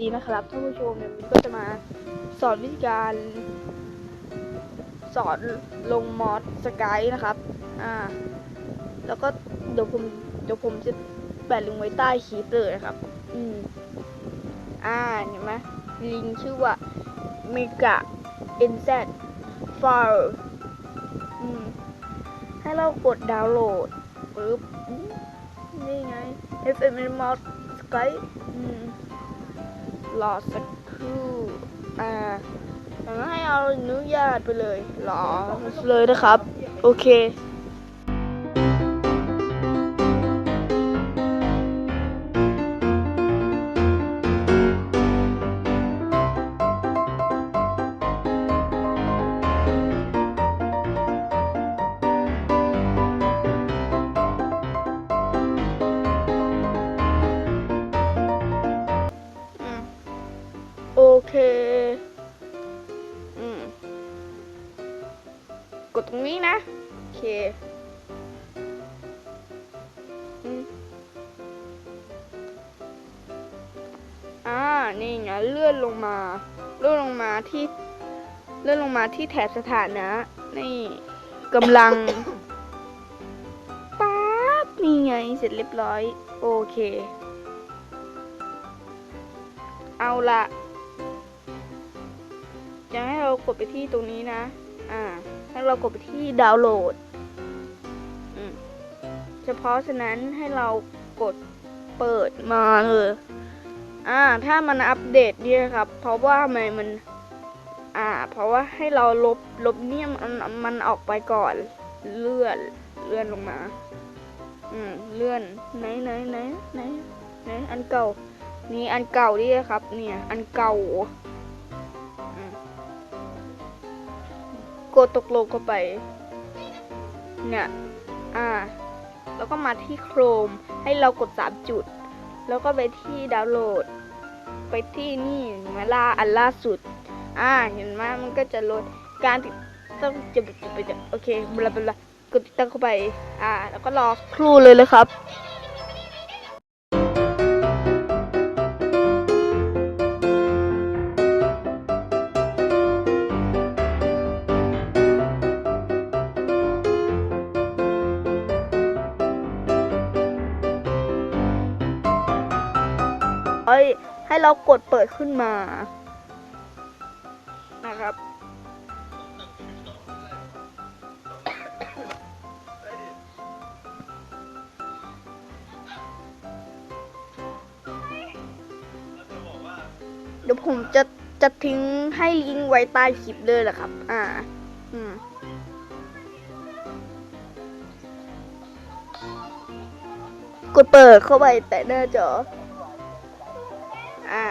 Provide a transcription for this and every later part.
ดีนะครับท่านผู้ชมเนี่ยมันก็จะมาสอนวิธีการสอนลงมอสสกายนะครับ อ่า แล้วก็เดี๋ยวผมเดี๋ยวผมจะแปะลิงก์ไว้ใต้คลิปเลยนะครับ อืม อ่า เห็นไหมลิงก์ชื่อว่า mega nz file อืม ให้เรากดดาวน์โหลดปึ๊บอืมนี่ไง FM Mod Skype อืม รอสักครู่อ่าแล้วให้เอาอนุญาตไปเลยรอเลยนะครับ โอเค กดตรงนี้นะ โอเคอ่า นี่ไงเลื่อนลงมา เลื่อนลงมาที่ เลื่อนลงมาที่แถบสถานะ นี่กำลังป๊าบนี่ไง เสร็จเรียบร้อย โอเค เอาละจะให้เรากดไปที่ตรงนี้นะ อ่า เรากดไปที่ดาวน์โหลดเฉพาะฉะนั้นให้เรากดเปิดมาเลยอ่า ถ้ามันอัปเดตเนี่ยครับ เพราะว่าทำไมมัน อ่า เพราะว่าให้เราลบ ลบเนี่ยมันมันออกไปก่อน เลื่อน เลื่อนลงมา อืม เลื่อน ไหนไหนไหนไหนไหน อันเก่า นี่อันเก่านี่ครับ เนี่ย อันเก่า กดตกลงเข้าไป เนี่ย อ่า แล้วก็มาที่โครมให้เรากดสามจุด แล้วก็ไปที่ดาวน์โหลด ไปที่นี่มาล่าอันล่าสุด อ่า เห็นไหมมันก็จะโหลดการติดต้องจะจะไปจะโอเคบลาบลากดติดตั้งเข้าไป อ่า แล้วก็รอครู่เลยเลยครับ ให้เรากดเปิดขึ้นมา นะครับ เดี๋ยวผมจะจะทิ้งให้ลิงก์ไว้ใต้คลิปเลยแหละครับ อ่า อืมกดเปิดเข้าไปแต่หน้าจอ อ่า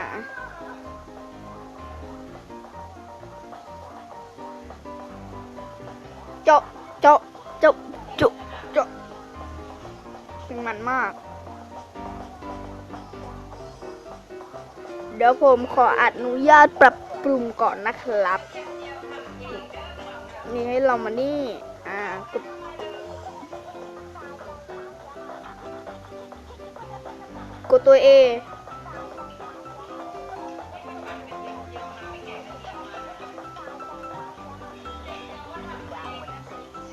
เจาะ เจาะ เจาะจุเจาะเป็นมันมาก เดี๋ยวผมขออนุญาตปรับปรุงก่อนนะครับ นี่ให้เรามานี่ อ่ากดกดตัว A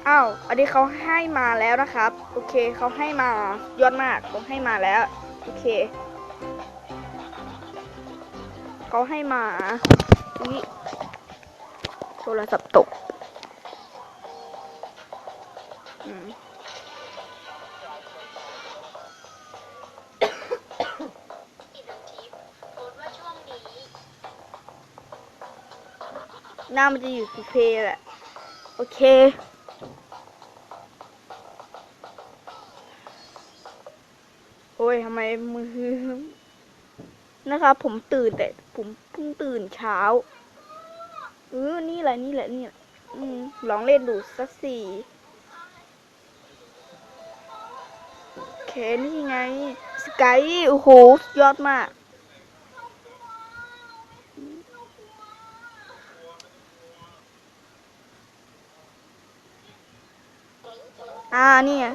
อ้าวอันนี้เขาให้มาแล้วนะครับ โอเคเขาให้มายอดมากเขาให้มาแล้ว โอเคเขาให้มาอุ๊ยโทรศัพท์ตกหน้ามันจะอยู่ที่เพลย์แหละ โอเค อ้ยทำไมมือนะครับผมตื่นแต่ผมเพิ่งตื่นเช้าเออนี่แหละนี่แหละนี่แหละอืมลองเล่นดูสักสี่เคนี่ไง สกายโอ้โหยอดมาก อ่านี่ไง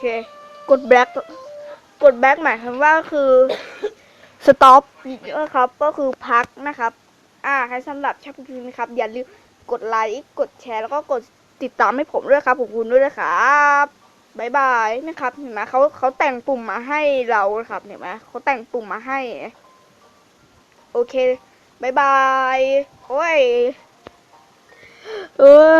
เค กดแบล็กกดแบล็กหมายความว่าคือ stop นะครับ ก็คือพักนะครับ อ่าใครสำหรับชอบคลิปนี้นะครับ อย่าลืมกดไลค์กดแชร์แล้วก็กดติดตามให้ผมด้วยครับขอบคุณด้วยนะครับบายบายนะครับเห็นไหมเขาเขาแต่งปุ่มมาให้เราครับเห็นไหมเขาแต่งปุ่มมาให้ โอเคบายบายโอ้ยเออ